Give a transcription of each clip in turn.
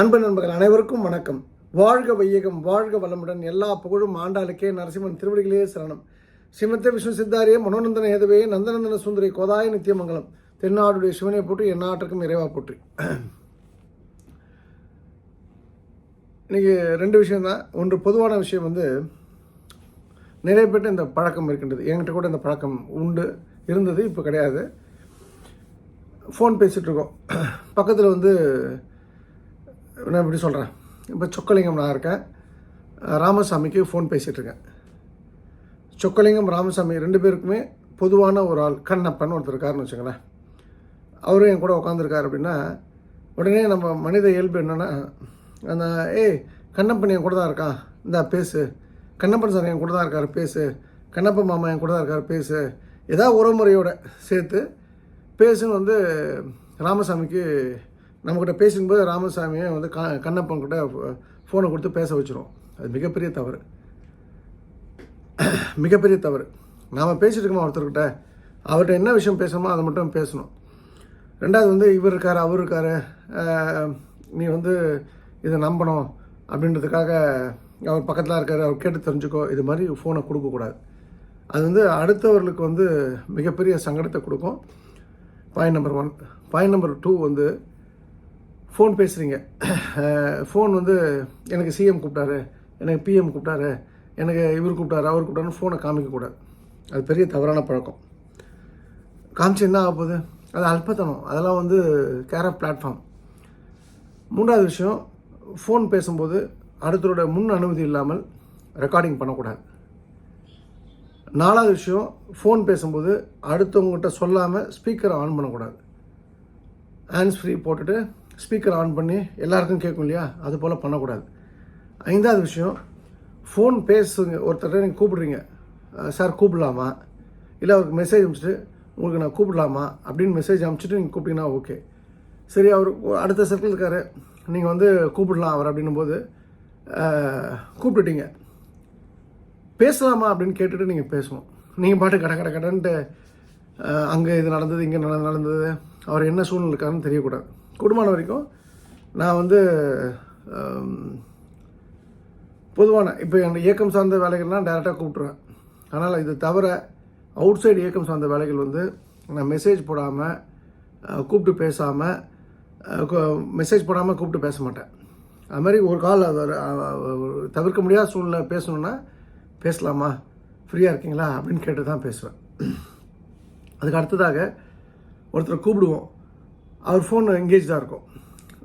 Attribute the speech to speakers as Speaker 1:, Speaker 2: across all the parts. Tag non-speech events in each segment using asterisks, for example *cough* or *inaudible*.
Speaker 1: அன்பு நண்பர்கள் அனைவருக்கும் வணக்கம். வாழ்க வையகம் வாழ்க வளமுடன் எல்லா புகழும் ஆண்டாளுக்கே நரசிம்மன் திருவடிகளே சரணம். ஸ்ரீமத்த விஷ்ணு சித்தாரிய மனோநந்தன ஏதவே நந்தநந்தன சுந்தரி கோதாய நித்தியமங்கலம். தென்னாடுடைய சிவனை போற்றி எந்நாட்டுக்கும் இறைவா போற்றி. இன்னைக்கு ரெண்டு விஷயம் தான் ஒன்று பொதுவான விஷயம் வந்து நிறைய பேர்ட்ட இந்த பழக்கம் இருக்கின்றது. என்கிட்ட கூட இந்த பழக்கம் உண்டு இருந்தது இப்போ கிடையாது. ஃபோன் பேசிகிட்ருக்கோம் பக்கத்தில் வந்து நான் இப்படி சொல்கிறேன் இப்போ சொக்கலிங்கம் நான் இருக்கேன். ராமசாமிக்கு ஃபோன் பேசிகிட்ருக்கேன் சொக்கலிங்கம் ராமசாமி ரெண்டு பேருக்குமே பொதுவான ஒரு ஆள் கண்ணப்பன் ஒருத்தர் இருக்காருன்னு வச்சுங்களேன் அவரும் என் கூட உட்காந்துருக்காரு அப்படின்னா உடனே நம்ம மனித இயல்பு என்னென்னா அந்த ஏய் கண்ணப்பன் என் கூட தான் இருக்கான். இந்தா பேசு. கண்ணப்பன் சார் என் கூட தான் இருக்கார் பேசு. கண்ணப்பன் மாமா என் கூட தான் இருக்கார் பேசு. ஏதாவது உறவுமுறையோட சேர்த்து பேசுன்னு வந்து ராமசாமிக்கு நம்மக்கிட்ட பேசும்போது ராமசாமியை வந்து க கண்ணப்பன் கிட்ட ஃபோனை கொடுத்து பேச வச்சிரும். அது மிகப்பெரிய தவறு. *clears throat* மிகப்பெரிய தவறு. நாம் பேசிட்டு இருக்கோமா ஒருத்தர்கிட்ட? அவர்கிட்ட என்ன விஷயம் பேசணுமோ அதை மட்டும் பேசணும். ரெண்டாவது வந்து இவர் இருக்கார் அவர் இருக்கார். நீ வந்து இதை நம்பணும் அப்படின்றதுக்காக அவர் பக்கத்தில் இருக்கார் அவர் கேட்டு தெரிஞ்சுக்கோ. இது மாதிரி ஃபோனை கொடுக்கக்கூடாது அது வந்து அடுத்தவர்களுக்கு வந்து மிகப்பெரிய சங்கடத்தை கொடுக்கும். Point number one point number two வந்து ஃபோன் பேசுகிறீங்க ஃபோன் வந்து எனக்கு சிஎம் கூப்பிட்டாரு எனக்கு பிஎம் கூப்பிட்டாரு எனக்கு இவர் கூப்பிட்டாரு அவர் கூப்பிட்டாருன்னு ஃபோனை காமிக்கக்கூடாது அது பெரிய தவறான பழக்கம். காமிச்சு என்ன ஆக போகுது? அது அல்பத்தனம். அதெல்லாம் வந்து கேர் ஆஃப் பிளாட்ஃபார்ம். மூன்றாவது விஷயம் ஃபோன் பேசும்போது அடுத்தரோட முன் அனுமதி இல்லாமல் ரெக்கார்டிங் பண்ணக்கூடாது. நாலாவது விஷயம் ஃபோன் பேசும்போது அடுத்தவங்ககிட்ட சொல்லாமல் ஸ்பீக்கரை ஆன் பண்ணக்கூடாது. ஹேண்ட்ஸ் ஃப்ரீ போட்டுட்டு ஸ்பீக்கர் ஆன் பண்ணி எல்லாருக்கும் கேட்கும் இல்லையா? அது போல் பண்ணக்கூடாது. ஐந்தாவது விஷயம் ஃபோன் பேசுங்க ஒருத்தர் நீங்கள் கூப்பிடுறீங்க. சார் கூப்பிடலாமா? இல்லை அவருக்கு மெசேஜ் அனுப்பிச்சிட்டு உங்களுக்கு நான் கூப்பிடலாமா? அப்படின்னு மெசேஜ் அனுப்பிச்சிட்டு நீங்கள் கூப்பிட்டீங்கன்னா ஓகே சரி அவர் அடுத்த சர்க்கிள் இருக்காரு. நீங்கள் வந்து கூப்பிடலாம் அவர் அப்படின்னும் போது கூப்பிட்டுட்டீங்க. பேசலாமா அப்படின்னு கேட்டுட்டு நீங்கள் பேசணும். நீங்கள் பாட்டு கட கட கடன்ட்டு அங்கே இது நடந்தது இங்கே நடந்தது அவர் என்ன சூழ்நிலை இருக்காருன்னு தெரியக்கூடாது. குடும்பம் வரைக்கும் நான் வந்து பொதுவான இப்போ என் இயக்கம் சார்ந்த வேலைகள்லாம் டேரெக்டாக கூப்பிட்ருவேன் ஆனால் இது தவிர அவுட் சைடு இயக்கம் சார்ந்த வேலைகள் வந்து நான் மெசேஜ் போடாமல் கூப்பிட்டு பேசாமல் மெசேஜ் போடாமல் கூப்பிட்டு பேச மாட்டேன். அது மாதிரி ஒரு கால் தவிர்க்க முடியாத சூழ்நிலை பேசணுன்னா பேசலாமா? ஃப்ரீயாக இருக்கீங்களா? அப்படின்னு கேட்டு தான் பேசுவேன். அதுக்கு அடுத்ததாக ஒருத்தரை கூப்பிடுவோம். அவர் ஃபோன் எங்கேஜ் தான் இருக்கும்.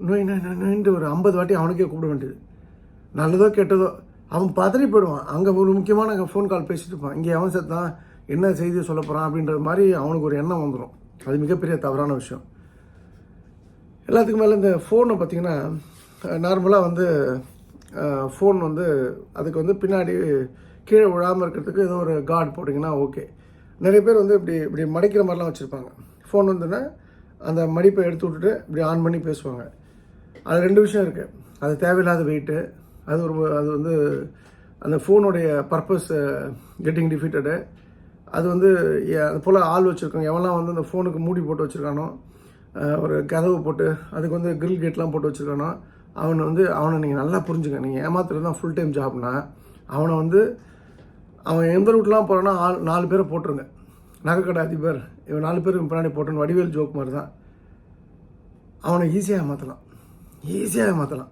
Speaker 1: நோயின்ட்டு ஒரு ஐம்பது வாட்டி அவனுக்கே கூப்பிட வேண்டியது. நல்லதோ கெட்டதோ அவன் பதறி போயிடுவான் அங்கே ஒரு முக்கியமான ஃபோன் கால் பேசிட்டு இருப்பான். இங்கே அவன் செத்தான் என்ன செய்தி சொல்ல போகிறான் அப்படின்ற மாதிரி அவனுக்கு ஒரு எண்ணம் வந்துடும் அது மிகப்பெரிய தவறான விஷயம். எல்லாத்துக்கும் மேலே இந்த ஃபோனை பார்த்திங்கன்னா நார்மலாக வந்து ஃபோன் வந்து அதுக்கு வந்து பின்னாடி கீழே விழாமல் இருக்கிறதுக்கு ஏதோ ஒரு கார்டு போட்டிங்கன்னா ஓகே நிறைய பேர் வந்து இப்படி இப்படி மடைக்கிற மாதிரிலாம் வச்சுருப்பாங்க. ஃபோன் வந்துன்னா அந்த மடிப்பை எடுத்து விட்டுட்டு இப்படி ஆன் பண்ணி பேசுவாங்க. அது ரெண்டு விஷயம் இருக்குது அது தேவையில்லாத வெயிட்டு அது ஒரு அது வந்து அந்த ஃபோனுடைய பர்பஸ் கெட்டிங் டிஃபீட்டடு அது வந்து அது போல் ஆள் வச்சுருக்காங்க. எவெல்லாம் வந்து அந்த ஃபோனுக்கு மூடி போட்டு வச்சுருக்கானோ ஒரு கதவு போட்டு அதுக்கு வந்து கிரில் கேட்லாம் போட்டு வச்சுருக்கானோ அவனை வந்து அவனை நீங்கள் நல்லா புரிஞ்சுங்க நீங்கள் ஏமாத்துறது தான் ஃபுல் டைம் ஜாப்னா அவனை வந்து அவன் எந்த ரூட்லாம் போகிறான்னா ஆள் நாலு பேரை போட்டுருங்க. நகைக்கடை அதிபர் இவன் நாலு பேர் பின்னாடி போட்டோன்னு வடிவேல் ஜோக் மாதிரி தான் அவனை ஈஸியாக ஏமாற்றலாம் ஈஸியாக ஏமாற்றலாம்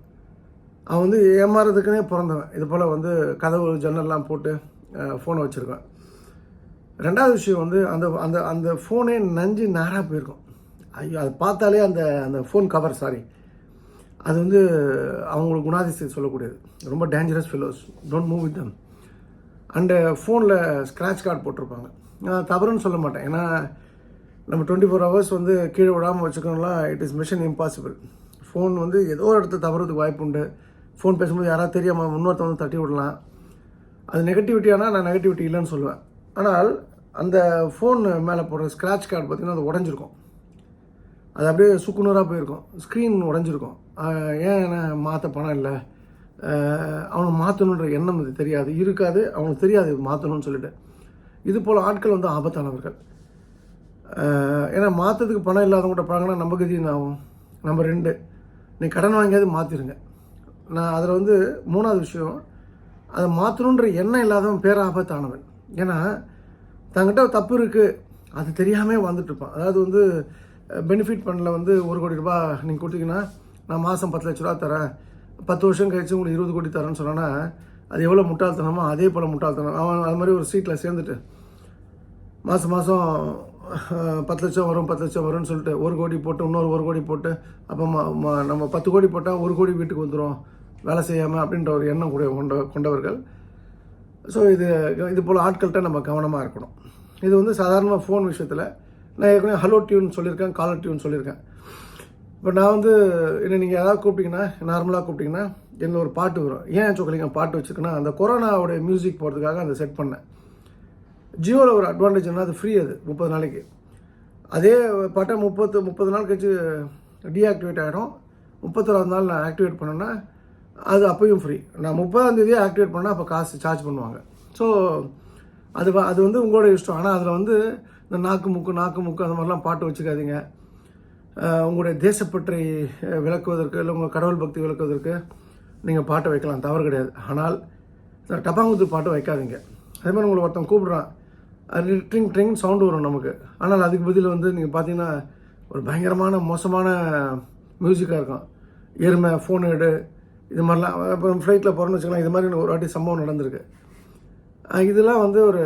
Speaker 1: அவன் வந்து ஏமாறதுக்குன்னே பிறந்தவன். இது போல் வந்து கதவு ஜன்னல்லாம் போட்டு ஃபோனை வச்சுருக்கான். ரெண்டாவது விஷயம் வந்து அந்த அந்த அந்த ஃபோனே நஞ்சு நேராக போயிருக்கும். ஐயோ அதை பார்த்தாலே அந்த அந்த ஃபோன் கவர் சாரி அது வந்து அவங்களுக்கு குணாதிசயம் சொல்லக்கூடியது. ரொம்ப dangerous fellows don't move with them and ஃபோனில் ஸ்க்ராட்ச் கார்டு போட்டிருப்பாங்க. நான் தவறுன்னு சொல்ல மாட்டேன். ஏன்னா நம்ம டுவெண்ட்டி ஃபோர் ஹவர்ஸ் வந்து கீழே விடாமல் வச்சுக்கணும்லாம் it is mission impossible phone வந்து ஏதோ ஒரு இடத்துல தவறதுக்கு வாய்ப்பு உண்டு. ஃபோன் பேசும்போது யாராவது தெரியாமல் முன்னொருத்த வந்து தட்டி விடலாம். அது நெகட்டிவிட்டியானால் நான் நெகட்டிவிட்டி இல்லைன்னு சொல்லுவேன். ஆனால் அந்த ஃபோன் மேலே போடுற ஸ்க்ராட்ச் கார்டு பார்த்திங்கன்னா அது உடஞ்சிருக்கும். அது அப்படியே சுக்குநூறாக போயிருக்கும். ஸ்க்ரீன் உடஞ்சிருக்கும். ஏன் என்ன மாற்ற பணம் இல்லை? அவனை மாற்றணுன்ற எண்ணம் அது தெரியாது. இருக்காது. அவனுக்கு தெரியாது மாற்றணும்னு சொல்லிட்டு. இது போல் ஆட்கள் வந்து ஆபத்தானவர்கள். ஏன்னா மாற்றத்துக்கு பணம் இல்லாதவங்கள்ட்ட பழங்கன்னா நம்ம கதி என்ன ஆகும்? நம்பர் ரெண்டு. நீ கடன் வாங்கியாவது மாற்றிடுங்க நான் அதில் வந்து மூணாவது விஷயம் அதை மாற்றணுன்ற எண்ணம் இல்லாதவன் பேராபத்தானவன் ஏன்னா தங்கிட்ட தப்பு இருக்குது அது தெரியாமல் வந்துட்டுருப்பான் அதாவது வந்து பெனிஃபிட் பண்ணல வந்து ஒரு கோடி ரூபா நீங்கள் கொடுத்தீங்கன்னா நான் மாதம் பத்து லட்ச ரூபா தரேன். பத்து வருஷம் கழிச்சு உங்களுக்கு இருபது கோடி தரேன்னு சொன்னால் அது எவ்வளோ முட்டாள்தனமோ அதே போல் முட்டாள்தனம். அவன் அது மாதிரி ஒரு சீட்டில் சேர்ந்துட்டு மாதம் மாதம் பத்து லட்சம் வரும் பத்து லட்சம் வரும்னு சொல்லிட்டு ஒரு கோடி போட்டு இன்னொரு ஒரு கோடி போட்டு அப்போ நம்ம பத்து கோடி போட்டால் ஒரு கோடி வீட்டுக்கு வந்துடும் வேலை செய்யாமல் அப்படின்ற ஒரு எண்ணம் கூட கொண்ட கொண்டவர்கள். ஸோ இது இது போல் ஆட்கள்கிட்ட நம்ம கவனமாக இருக்கணும். இது வந்து சாதாரணமாக ஃபோன் விஷயத்தில் நான் ஏற்கனவே ஹலோ டியூன் சொல்லியிருக்கேன் காலர் டியூன் சொல்லியிருக்கேன். இப்போ நான் வந்து என்ன நீங்கள் யாராவது கூப்பிட்டிங்கன்னா நார்மலாக கூப்பிட்டிங்கன்னா என்ன ஒரு பாட்டு வரும். ஏன் சொக்கலிங்க பாட்டு வச்சுருக்கேன்னா அந்த கொரோனாவுடைய மியூசிக் போடுறதுக்காக அதை செட் பண்ணேன். ஜியோவில் ஒரு அட்வான்டேஜ் என்ன அது ஃப்ரீ அது முப்பது நாளைக்கு. அதே பாட்டை முப்பத்து முப்பது நாள் கழிச்சு டீஆக்டிவேட் ஆகிடும் முப்பத்தொராது நாள் நான் ஆக்டிவேட் பண்ணேன்னா அது அப்பயும் ஃப்ரீ நான் முப்பதாந்தேதியே ஆக்டிவேட் பண்ணால் அப்போ காசு சார்ஜ் பண்ணுவாங்க. ஸோ அது அது வந்து உங்களோட இஷ்டம். ஆனால் அதில் வந்து இந்த நாக்கு முக்கு நாக்கு முக்கு அந்த மாதிரிலாம் பாட்டு வச்சுக்காதீங்க. உங்களுடைய தேசப்பற்றை விளக்குவதற்கு இல்லை உங்கள் கடவுள் பக்தி விளக்குவதற்கு நீங்கள் பாட்டை வைக்கலாம். தவறு கிடையாது. ஆனால் இந்த டப்பாங்குத்து பாட்டு வைக்காதீங்க. அதே மாதிரி உங்களை ஒருத்தன் கூப்பிடுறான். ட்ரிங் ட்ரிங் சவுண்டு வரும் நமக்கு. ஆனால் அதுக்கு பதில் வந்து நீங்கள் பார்த்தீங்கன்னா ஒரு பயங்கரமான மோசமான மியூசிக்காக இருக்கும். எருமை ஃபோன் எடு இது மாதிரிலாம். அப்புறம் ஃப்ளைட்டில் போகிறோன்னு வச்சுக்கலாம் இது மாதிரி ஒரு வாட்டி சம்பவம் நடந்திருக்கு. இதெல்லாம் வந்து ஒரு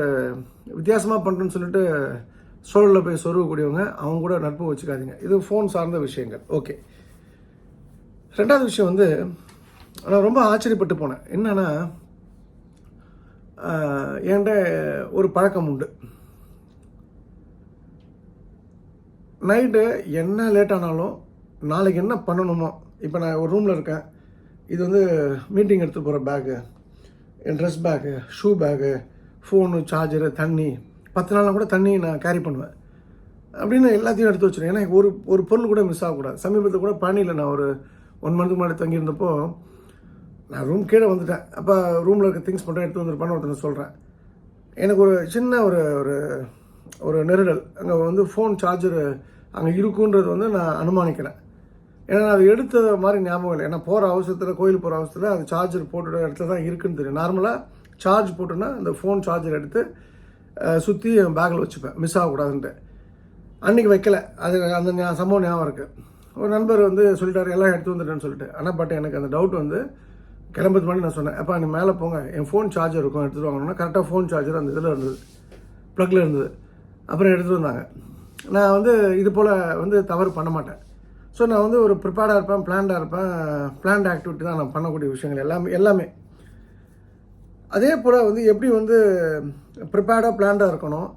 Speaker 1: வித்தியாசமாக பண்ணுறேன்னு சொல்லிட்டு சோழலில் போய் சொருகக்கூடியவங்க அவங்க கூட நட்பு வச்சுக்காதீங்க. இது ஃபோன் சார்ந்த விஷயங்கள். ஓகே ரெண்டாவது விஷயம் வந்து நான் ரொம்ப ஆச்சரியப்பட்டு போனேன். என்னென்னா என்கிட்ட ஒரு பழக்கம் உண்டு. நைட்டு என்ன லேட் ஆனாலும் நாளைக்கு என்ன பண்ணணுமோ இப்போ நான் ஒரு ரூமில் இருக்கேன். இது வந்து மீட்டிங் எடுத்து போகிற பேக்கு என் dress bag shoe bag phone charger தண்ணி. பத்து நாளாக கூட தண்ணி நான் கேரி பண்ணுவேன். அப்படின்னு எல்லாத்தையும் எடுத்து வச்சுருவேன். ஏன்னா ஒரு ஒரு பொருள் கூட மிஸ் ஆகக்கூடாது. சமீபத்தில் கூட பழனியில் நான் ஒரு ஒன் மந்த்துக்கு முன்னாடி தங்கியிருந்தப்போ நான் ரூம் கீழே வந்துட்டேன். அப்போ ரூமில் இருக்க திங்ஸ் மட்டும் எடுத்து வந்துருப்பான்னு ஒருத்தனை சொல்கிறேன் எனக்கு ஒரு சின்ன ஒரு ஒரு ஒரு நெருடல். அங்கே வந்து ஃபோன் சார்ஜர் அங்கே இருக்குன்றது வந்து நான் அனுமானிக்கிறேன். ஏன்னா நான் அது எடுத்த மாதிரி ஞாபகம் இல்லை. ஏன்னா போகிற அவசரத்தில் கோயில் போகிற அவசரத்தில் அது சார்ஜர் போட்டுட இடத்துல தான் இருக்குன்னு தெரியும். நார்மலாக சார்ஜ் போட்டோன்னா அந்த ஃபோன் சார்ஜர் எடுத்து சுற்றி என் பேக்கில் வச்சுப்பேன். மிஸ் ஆகக்கூடாதுன்ட்டு. அன்றைக்கி வைக்கல. அது அந்த சம்பவம் ஞாபகம் இருக்குது ஒரு நண்பர் வந்து சொல்லிட்டாரு எல்லாம் எடுத்து வந்துட்டேன்னு சொல்லிட்டு. ஆனால் பட் எனக்கு அந்த டவுட் வந்து கிளம்புறது மாதிரி நான் சொன்னேன். அப்போ நீ மேலே போங்க. என் ஃபோன் சார்ஜர் இருக்கும். எடுத்துகிட்டு வாங்கணும்னா கரெக்டாக ஃபோன் சார்ஜர் அந்த இதில் இருந்தது. ப்ளக்கில் இருந்தது. அப்புறம் எடுத்துகிட்டு வந்தாங்க. நான் வந்து இது போல் வந்து தவறு பண்ண மாட்டேன். ஸோ நான் வந்து ஒரு ப்ரிப்பேர்டாக இருப்பேன் பிளான்டாக இருப்பேன். பிளான்ட் ஆக்டிவிட்டி தான் நான் பண்ணக்கூடிய விஷயங்கள் எல்லாமே எல்லாமே. அதே போல் வந்து எப்படி வந்து ப்ரிப்பேர்டாக பிளான்டாக இருக்கணும்?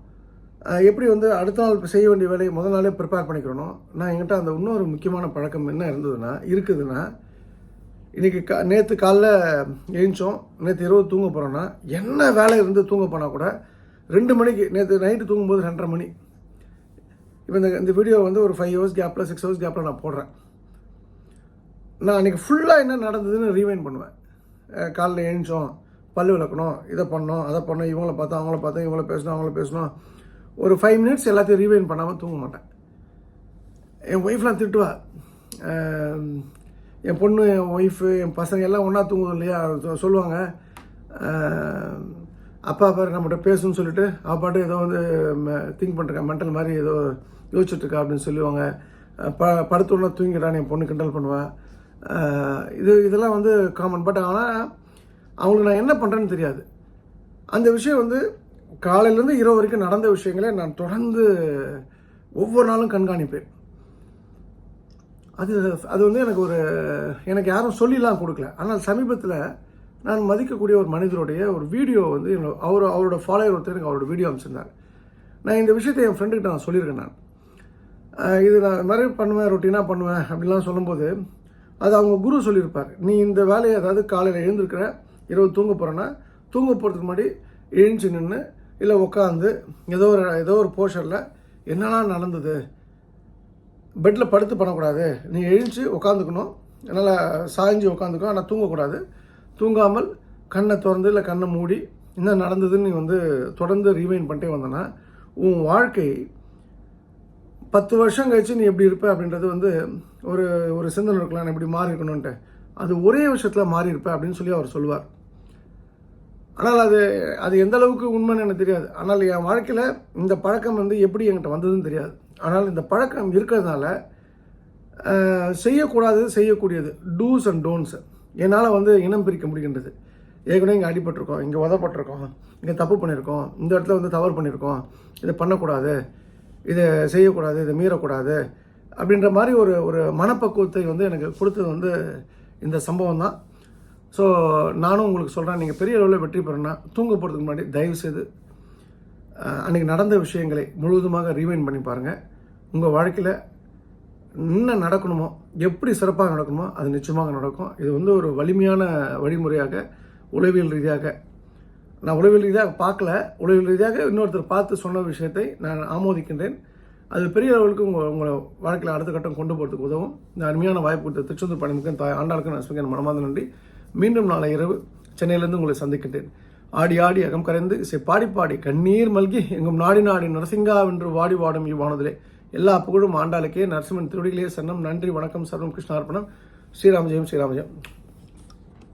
Speaker 1: எப்படி வந்து அடுத்த நாள் செய்ய வேண்டிய வேலையை முதல் நாளே ப்ரிப்பேர் பண்ணிக்கிறணும்? நான் என்கிட்ட அந்த இன்னொரு முக்கியமான பழக்கம் என்ன இருந்ததுன்னா இருக்குதுன்னா இன்றைக்கி கா நேற்று காலைல எழுந்தோம் நேற்று இரவு தூங்க போகிறோன்னா என்ன வேலை இருந்து தூங்க போனால் கூட ரெண்டு மணிக்கு நேற்று நைட்டு தூங்கும்போது ரெண்டரை மணி. இப்போ இந்த இந்த வீடியோ வந்து ஒரு ஃபைவ் ஹவர்ஸ் கேப்பில் சிக்ஸ் ஹவர்ஸ் கேப்பில் நான் போடுறேன். நான் அன்றைக்கி ஃபுல்லாக என்ன நடந்ததுன்னு ரீவைண்ட் பண்ணுவேன். காலைல எழுந்தோம் பல் விளக்கணும் இதை பண்ணோம் அதை பண்ணோம் இவங்கள பார்த்தோம் அவங்கள பார்த்தோம் இவங்கள பேசணும் அவங்கள பேசணும். ஒரு ஃபைவ் மினிட்ஸ் எல்லாத்தையும் ரீவைண்ட் பண்ணாமல் தூங்க மாட்டேன். என் ஒய்ஃப்லாம் திட்டுவா என் பொண்ணு என் ஒய்ஃபு என் பசங்க எல்லாம் ஒன்றா தூங்குது இல்லையா? சொல்லுவாங்க. அப்பா பாரு நம்மகிட்ட பேசணும்னு சொல்லிட்டு அவ பாட்டு ஏதோ வந்து திங்க் பண்ணுறேன் மென்டல் மாதிரி ஏதோ யோசிச்சுட்ருக்கா அப்படின்னு சொல்லுவாங்க. ப படுத்தோடனே தூங்கிடான்னு என் பொண்ணு கிண்டல் பண்ணுவேன் இது இதெல்லாம் வந்து காமன் பட் ஆனால் அவங்களுக்கு நான் என்ன பண்ணுறேன்னு தெரியாது. அந்த விஷயம் வந்து காலையிலேருந்து இரவு வரைக்கும் நடந்த விஷயங்களை நான் தொடர்ந்து ஒவ்வொரு நாளும் கண்காணிப்பேன். அது அது வந்து எனக்கு ஒரு எனக்கு யாரும் சொல்லிலாம் கொடுக்கல. ஆனால் சமீபத்தில் நான் மதிக்கக்கூடிய ஒரு மனிதருடைய ஒரு வீடியோ வந்து என்னோட- அவர் அவரோட ஃபாலோயர் ஒருத்தர் எனக்கு அவரோட வீடியோ அனுப்பிச்சிருந்தார். நான் இந்த விஷயத்தை என் ஃப்ரெண்டுக்கிட்ட நான் சொல்லியிருக்கேன் நான். இது நான் நிறைய மாதிரி பண்ணுவேன் ரொட்டீனாக பண்ணுவேன் அப்படிலாம் சொல்லும்போது அது அவங்க குரு சொல்லியிருப்பார். நீ இந்த வேலையை அதாவது காலையில் எழுந்திருக்கிற இரவு தூங்க போகிறேன்னா தூங்க போகிறதுக்கு முன்னாடி எழுந்துச்சு நின்று இல்லை உட்காந்து ஏதோ ஒரு ஏதோ ஒரு போர்ஷனில் என்னெல்லாம் நடந்தது? பெட்டில் படுத்து பண்ணக்கூடாது நீ எழுந்து உட்காந்துக்கணும் நல்லா சாய்ஞ்சு உட்காந்துக்கணும் ஆனால் தூங்கக்கூடாது. தூங்காமல் கண்ணை திறந்து இல்லை கண்ணை மூடி என்ன நடந்ததுன்னு நீ வந்து தொடர்ந்து ரீவைன் பண்ணிட்டே வந்தேன்னா உன் வாழ்க்கை பத்து வருஷம் கழிச்சு நீ எப்படி இருப்ப அப்படின்றது வந்து ஒரு ஒரு சிந்தனை இருக்கலாம். நான் எப்படி மாறி இருக்கணும்ன்ட்டு. அது ஒரே வருஷத்தில் மாறி இருப்பேன் அப்படின்னு சொல்லி அவர் சொல்லுவார். ஆனால் அது அது எந்த அளவுக்கு உண்மைன்னு எனக்கு தெரியாது. ஆனால் என் வாழ்க்கையில் இந்த பழக்கம் வந்து எப்படி என்கிட்ட வந்ததுன்னு தெரியாது. ஆனால் இந்த பழக்கம் இருக்கிறதுனால செய்யக்கூடாதது செய்யக்கூடாது செய்யக்கூடியது. டூஸ் அண்ட் டோன்ஸ் என்னால் வந்து இனம் பிரிக்க முடிகின்றது. ஏற்கனவே இங்கே அடிபட்டிருக்கோம் இங்கே உதப்பட்டிருக்கோம் இங்கே தப்பு பண்ணியிருக்கோம் இந்த இடத்துல வந்து தவறு பண்ணியிருக்கோம் இதை பண்ணக்கூடாது இதை செய்யக்கூடாது இதை மீறக்கூடாது அப்படின்ற மாதிரி ஒரு ஒரு மனப்பக்குவத்தை வந்து எனக்கு கொடுத்தது வந்து இந்த சம்பவம் தான். ஸோ நானும் உங்களுக்கு சொல்கிறேன் நீங்கள் பெரிய அளவில் வெற்றி பெறணும்னா தூங்க போகிறதுக்கு முன்னாடி தயவுசெய்து அன்றைக்கி அன்னைக்கு நடந்த விஷயங்களை முழுவதுமாக ரீவைண்ட் பண்ணி பாருங்கள் உங்கள் வாழ்க்கையில் என்ன நடக்கணுமோ எப்படி சிறப்பாக நடக்கணுமோ அது நிச்சயமாக நடக்கும். இது வந்து ஒரு வலிமையான வழிமுறையாக உளவியல் ரீதியாக நான் உளவியல் ரீதியாக பார்க்கல. உளவியல் ரீதியாக இன்னொருத்தர் பார்த்து சொன்ன விஷயத்தை நான் ஆமோதிக்கின்றேன். அது பெரிய அளவுக்கு உங்கள் உங்களை வாழ்க்கையில் அடுத்த கட்டம் கொண்டு போகிறதுக்கு உதவும். இந்த அருமையான வாய்ப்பு கொடுத்த திருச்செந்தூர் பணிமுகம் தாய் ஆண்டாளுக்கு நான் ஸ்பீக்கர் மனமார்ந்த நன்றி. மீண்டும் நாளை இரவு சென்னையிலேருந்து உங்களை சந்திக்கின்றேன். ஆடி ஆடி அகம் கரைந்து இசை பாடி பாடி கண்ணீர் மல்கி எங்கும் நாடி நாடி நரசிங்கா வென்று வாடி வாடும் இவ்வானதிலே. எல்லா புகழும் ஆண்டாளுக்கே நரசிம்மன் திருவடிகளே சன்னம் நன்றி வணக்கம் சர்வம் கிருஷ்ணார்ப்பணம். ஸ்ரீராமஜெயம் ஸ்ரீராமஜெயம்.